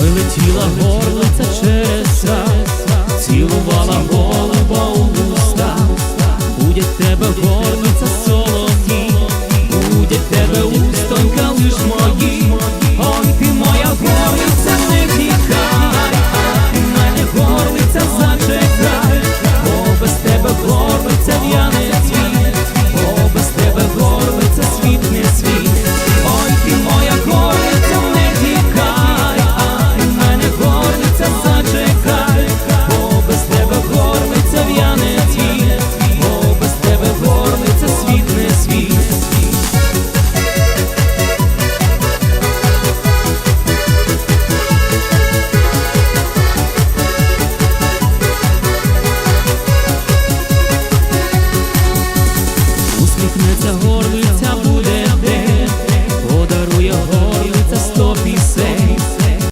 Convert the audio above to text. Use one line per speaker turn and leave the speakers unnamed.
Ой летіла горлиця через свят, цілувала голуба у вуста, будять тебе горлиця солоні, будять тебе устонька лиш мої, ой ти моя горлиця не тікай, ти мене горлиця зачекай, бо без тебе горлиця не загорблю